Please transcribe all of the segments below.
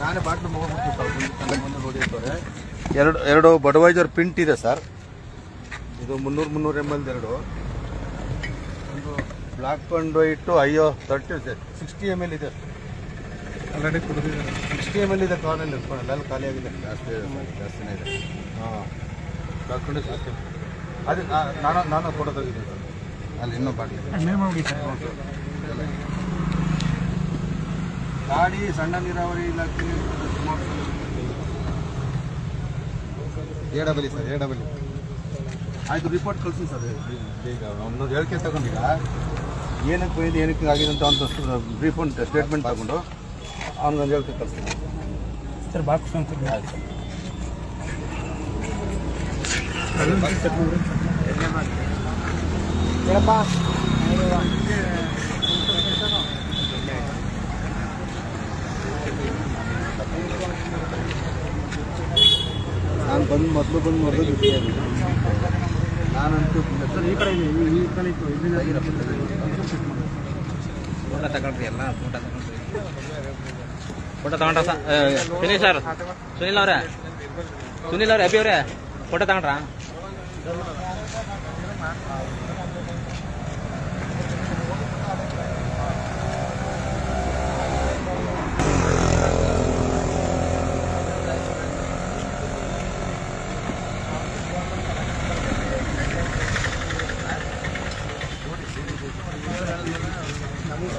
ನಾನೇ bottle sir ನೋಡಿರ್ತಾರೆ. ಎರಡು ಎರಡು ಬಡವೈಜರ್ ಪಿಂಟ್ ಇದೆ ಸರ್ ಇದು ಮುನ್ನೂರು ಮುನ್ನೂರು ಎಂ ಎಲ್ ಎರಡು. ಒಂದು ಬ್ಲಾಕ್ ಆ್ಯಂಡ್ ವೈಟು ಅಯ್ಯೋ ತರ್ಟಿ ಇದೆ. ಸಿಕ್ಸ್ಟಿ ಎಂ ಎಲ್ ಇದೆ. ಆಲ್ರೆಡಿ ಕುಡಿದಿದ್ದಾರೆ ಸಿಕ್ಸ್ಟಿ ಎಂ ಎಲ್ ಇದೆ ಕಾರ್ನಲ್ಲಿ ಅಲ್ಲಿ ಖಾಲಿ ಆಗಿದೆ. ಜಾಸ್ತಿ ಇದೆ ಸರ್ ಜಾಸ್ತಿನೇ ಇದೆ. ಹಾಂ. ಕಳ್ಕೊಂಡು ಜಾಸ್ತಿ. ಅದು ನಾ- ನಾನು ನಾನು ಕೊಡೋದಾಗಿದೆ. ಸರ್ ಅಲ್ಲಿ ಇನ್ನೂ ಬಾಟ್ಲಿ ಸರ್ ಗಾಡಿ ಸಣ್ಣ ನೀರಾವರಿ ಇಲಾಖೆ A double sir A double ಆಯ್ತು ರಿಪೋರ್ಟ್ ಕಳಿಸಿ ಸರ್. ಈಗ ಒಂದೊಂದು ಹೇಳಿಕೆ ತಗೊಂಡಿಲ್ಲ. ಏನಕ್ಕೆ ಬೈದು ಏನಕ್ಕೆ ಆಗಿದೆ ಅಂತ ಒಂದು ಬ್ರೀಫ್ ಒಂದು ಸ್ಟೇಟ್ಮೆಂಟ್ ತಗೊಂಡು ಅವ್ನಿಗೊಂದು ಹೇಳಿಕೆ ಕಳಿಸ್ತೀನಿ ಸರ್ ಬಾಕ್ಸ್ ಅಂತ ನಾನು ಬಂದು ಮೊದಲು ಬಂದು ಮೊದಲು ನಾನಂತೂ ಈ ಕಡೆ ಈ ಕಡೆ ಫೋಟೋ ತಗೊಂಡ್ರಿ ಎಲ್ಲ, ಫೋಟೋ ಫೋಟೋ ತಗೊಂಡ್ರ ಸುನೀಲ್ ಸರ್? ಸುನಿಲ್ ಅವ್ರೆ? ಸುನಿಲ್ ಅವ್ರೆ, ಅಭಿ ಅವ್ರೆ? ಫೋಟೋ ತಗೊಂಡ್ರಾ ಅಷ್ಟೇ ಸರ್ ನಾವು ಕರೀತೀವಿ ಏನು ನಿಮ್ಮ ಚೆಕ್ ಮಾಡಿ ನಮ್ಗೆ ಕನ್ಫರ್ಮ್ ಬಂದು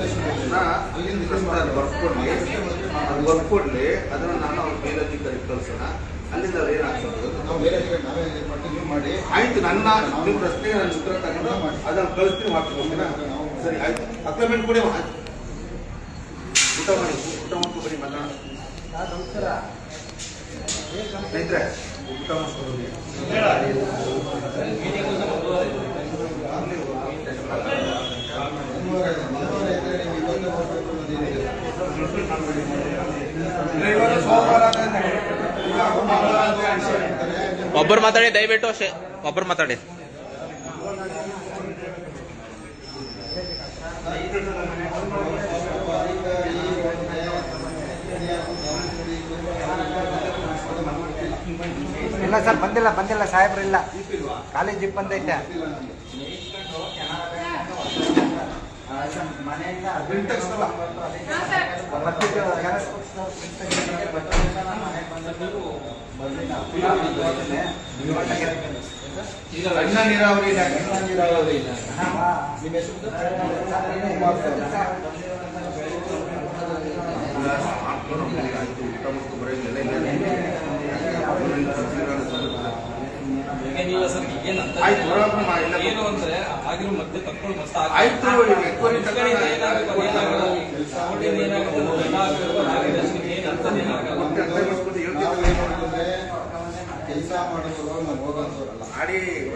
ಕಷ್ಟ ಅದು ವರ್ಕ್ ಕೊಡಲಿ. ಅದನ್ನು ನಾನು ಅವ್ರ ಮೇಲಧಿಕಾರಿಗೆ ಕಳ್ಸೋಣ. ಅಲ್ಲಿಂದ ಅವ್ರು ಏನಾಗ್ತದೆ ಮಾಡಿ. ಆಯ್ತು ನನ್ನ ನಿಮ್ಮ ಪ್ರಶ್ನೆಗೆ ನಾನು ಉತ್ತರ ತಗೊಂಡು ಅದನ್ನು ಕಳಿಸ್ತೀನಿ ಮಾಡ್ತೀನಿ ಸರಿ ಆಯ್ತು. ಅಕ್ರಮೆಂಟ್ ಕೊಡಿ ಆಯ್ತು. ಊಟ ಮಾಡಿ ಊಟ ಮಾಡ್ಕೊಂಡು ಬನ್ನಿ ಮಾತಾಡೋಣ ಸ್ನೇಹಿತರೆ ಊಟ ಮಾಡ್ಕೊಂಡು ಬನ್ನಿ. ಒಬ್ಬರು ಮಾತಾಡಿ ದಯವಿಟ್ಟು ಅಷ್ಟೇ ಒಬ್ಬರು ಮಾತಾಡಿ. ಇಲ್ಲ ಸರ್ ಬಂದಿಲ್ಲ ಬಂದಿಲ್ಲ ಸಾಹೇಬ್ರು ಇಲ್ಲ. ಕಾಲೇಜ್ ಜಿಪ್ ಬಂದೈತೆ ಬರ್ತಿದ್ದು ಯಾರು ಸಣ್ಣ ನೀರಾವರಿ ಇಲಾಖೆ ಆಯ್ತು ಬರೋಬ್ಬರ ಮಾಡಿ, ಇಲ್ಲ ಏನು ಅಂದ್ರೆ ಆಗಿರೋ ಮತ್ತೆ ತಕ್ಕೊಂಡು ಮಸ್ತ್ ಆಯ್ತು ಕೆಲಸ ಮಾಡೋದು ಹೋಗೋದು ಮಾಡಿ ಒಳ್ಳೆದು